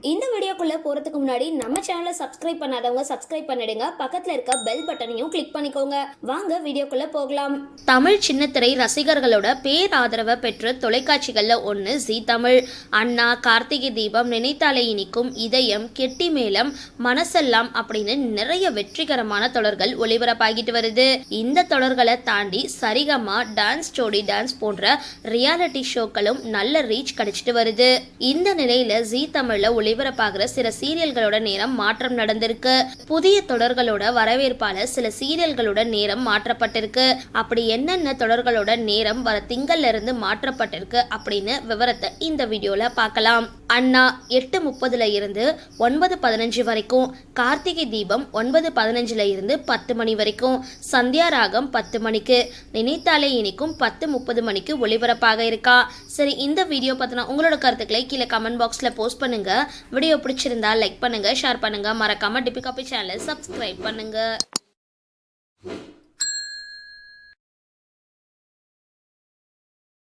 இந்த வீடியோக்குள்ளே போறதுக்கு முன்னாடி நம்ம சேனலை சப்ஸ்கிரைப் பண்ணாதவங்க சப்ஸ்கிரைப் பண்ணிடுங்க. பக்கத்தில் இருக்க பெல் பட்டனையும் கிளிக் பண்ணிக்கோங்க. வாங்க வீடியோக்குள்ளே போகலாம். தமிழ் சின்னத்திரை ரசிகர்களோட பேராதரவை பெற்ற தொலைக்காட்சிகளில் ஒன்று ஜி தமிழ். அண்ணா கார்த்திகை தீபம் நினைத்தாலே இனிக்கும் இதயம் கெட்டி மேளம் மனசெல்லாம் அப்படின்னு நிறைய வெற்றிகரமான தொடர்கள் ஒளிபரப்பாகிட்டு வருது. இந்த தொடர்களை தாண்டி சரிகமா டான்ஸ் ஜோடி டான்ஸ் போன்ற ரியாலிட்டி ஷோக்களும் நல்ல ரீச் கிடைச்சிட்டு வருது. இந்த நிலையில ஜி தமிழ்ல ஒளிபரப்பாகிற சில சீரியல்களோட நேரம் மாற்றம் நடந்திருக்கு. புதிய தொடர்களோட வரவேற்பால சில சீரியல்களோட நேரம் மாற்றப்பட்டிருக்கு. அப்படி என்னென்ன தொடர்களோட நேரம் வர திங்கள்ல இருந்து மாற்றப்பட்டிருக்கு அப்படின்னு விவரத்தை இந்த வீடியோல பார்க்கலாம். அண்ணா எட்டு முப்பதுல இருந்து ஒன்பது பதினஞ்சு வரைக்கும் கார்த்திகை தீபம் ஒன்பது பதினஞ்சுல இருந்து பத்து மணி வரைக்கும் சந்தியா ராகம் பத்து மணிக்கு நினைத்தாலே இனிக்கும் பத்து முப்பது மணிக்கு ஒளிபரப்பாக இருக்கா? சரி இந்த வீடியோ பார்த்தினா உங்களோட கருத்துக்களை கீழே கமெண்ட் பாக்ஸில் போஸ்ட் பண்ணுங்க. வீடியோ பிடிச்சிருந்தா லைக் பண்ணுங்க ஷேர் பண்ணுங்க. மறக்காம டிபிகாப்ப சேனலை சப்ஸ்கிரைப் பண்ணுங்க.